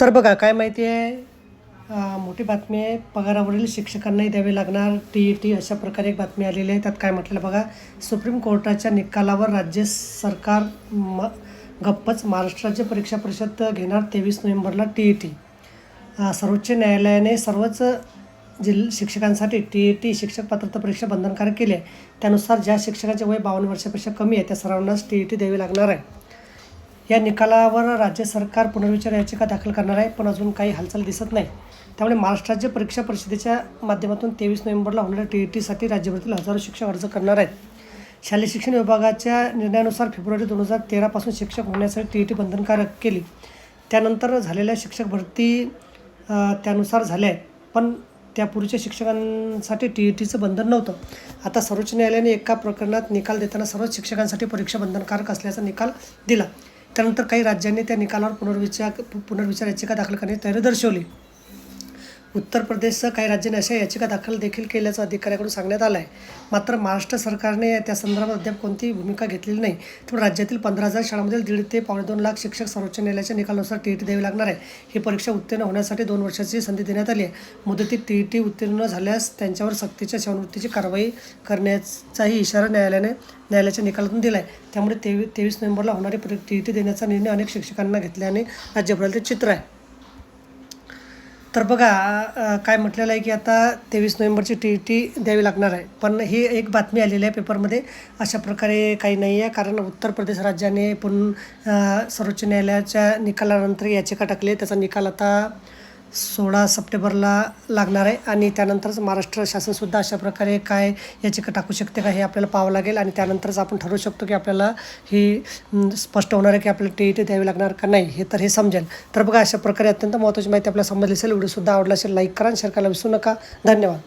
तर बघा काय माहिती आहे? मोठी बातमी आहे. पगारावरील शिक्षकांनाही द्यावे लागणार. टी ई टी अशा प्रकारे एक बातमी आलेली आहे. त्यात काय म्हटलं बघा सुप्रीम कोर्टाच्या निकालावर राज्य सरकार म गप्पच महाराष्ट्र राज्य परीक्षा परिषद घेणार तेवीस नोव्हेंबरला टी ई टी सर्वोच्च न्यायालयाने सर्वच जिल शिक्षकांसाठी टी ई टी शिक्षक पात्रता परीक्षा बंधनकारक केली आहे. त्यानुसार ज्या शिक्षकाचे वय बावन्न वर्षापेक्षा कमी आहे त्या सर्वांनाच टी ई टी द्यावी लागणार आहे. या निकालावर राज्य सरकार पुनर्विचार याचिका दाखल करणार आहे. पण अजून काही हालचाल दिसत नाही. त्यामुळे महाराष्ट्र राज्य परीक्षा परिषदेच्या माध्यमातून तेवीस नोव्हेंबरला होणाऱ्या टी ई टीसाठी राज्यभरातील हजारो शिक्षक अर्ज करणार आहेत. शालेय शिक्षण विभागाच्या निर्णयानुसार फेब्रुवारी दोन हजार तेरापासून शिक्षक होण्यासाठी टी ई टी बंधनकारक केली. त्यानंतर झालेल्या शिक्षक भरती त्यानुसार झाल्या आहेत. पण त्यापूर्वीच्या शिक्षकांसाठी टी ई टीचं बंधन नव्हतं. आता सर्वोच्च न्यायालयाने एका प्रकरणात निकाल देताना सर्वच शिक्षकांसाठी परीक्षा बंधनकारक असल्याचा निकाल दिला. त्यानंतर काही राज्यांनी त्या निकालावर पुनर्विचार पुनर्विचार याचिका दाखल करण्याची तयारी दर्शवली. उत्तर प्रदेशसह काही राज्यांनी अशा याचिका दाखल देखील केल्याचं अधिकाऱ्याकडून सांगण्यात आलं आहे मात्र महाराष्ट्र सरकारने त्या संदर्भात अद्याप कोणतीही भूमिका घेतलेली नाही. त्यामुळे राज्यातील पंधरा हजार शाळांमधील दीड ते पावणे दोन लाख शिक्षक सर्वोच्च न्यायालयाच्या निकालानुसार टी ई टी द्यावी लागणार आहे. ही परीक्षा उत्तीर्ण होण्यासाठी दोन वर्षाची संधी देण्यात आली आहे. मुदतीत टी ई टी उत्तीर्ण झाल्यास त्यांच्यावर सक्तीच्या सेवानिवृत्तीची कारवाई करण्याचाही इशारा न्यायालयाने न्यायालयाच्या निकालातून दिला आहे त्यामुळे तेवी तेवीस नोव्हेंबरला होणारी टी ई टी देण्याचा निर्णय अनेक शिक्षकांना घेतल्याने राज्यभरातील चित्र आहे. तर बघा काय म्हटलेलं आहे की आता तेवीस नोव्हेंबरची टी ई टी द्यावी लागणार आहे. पण ही एक बातमी आलेली आहे पेपरमध्ये अशा प्रकारे काही नाही आहे. कारण उत्तर प्रदेश राज्याने पण सर्वोच्च न्यायालयाच्या निकालानंतर याचिका टाकली आहे. त्याचा निकाल आता सोळा सप्टेंबरला लागणार आहे आणि त्यानंतरच महाराष्ट्र शासनसुद्धा अशा प्रकारे काय याचिका टाकू शकते का हे आपल्याला पाहावं लागेल आणि त्यानंतरच आपण ठरवू शकतो की आपल्याला ही स्पष्ट होणार आहे की आपल्याला टी ई टी द्यावी लागणार का नाही हे तर हे समजेल. तर बघा अशा प्रकारे अत्यंत महत्त्वाची माहिती आपल्याला समजली असेल व्हिडिओसुद्धा आवडला असेल लाईक करा शेअर करायला विसरू नका. धन्यवाद.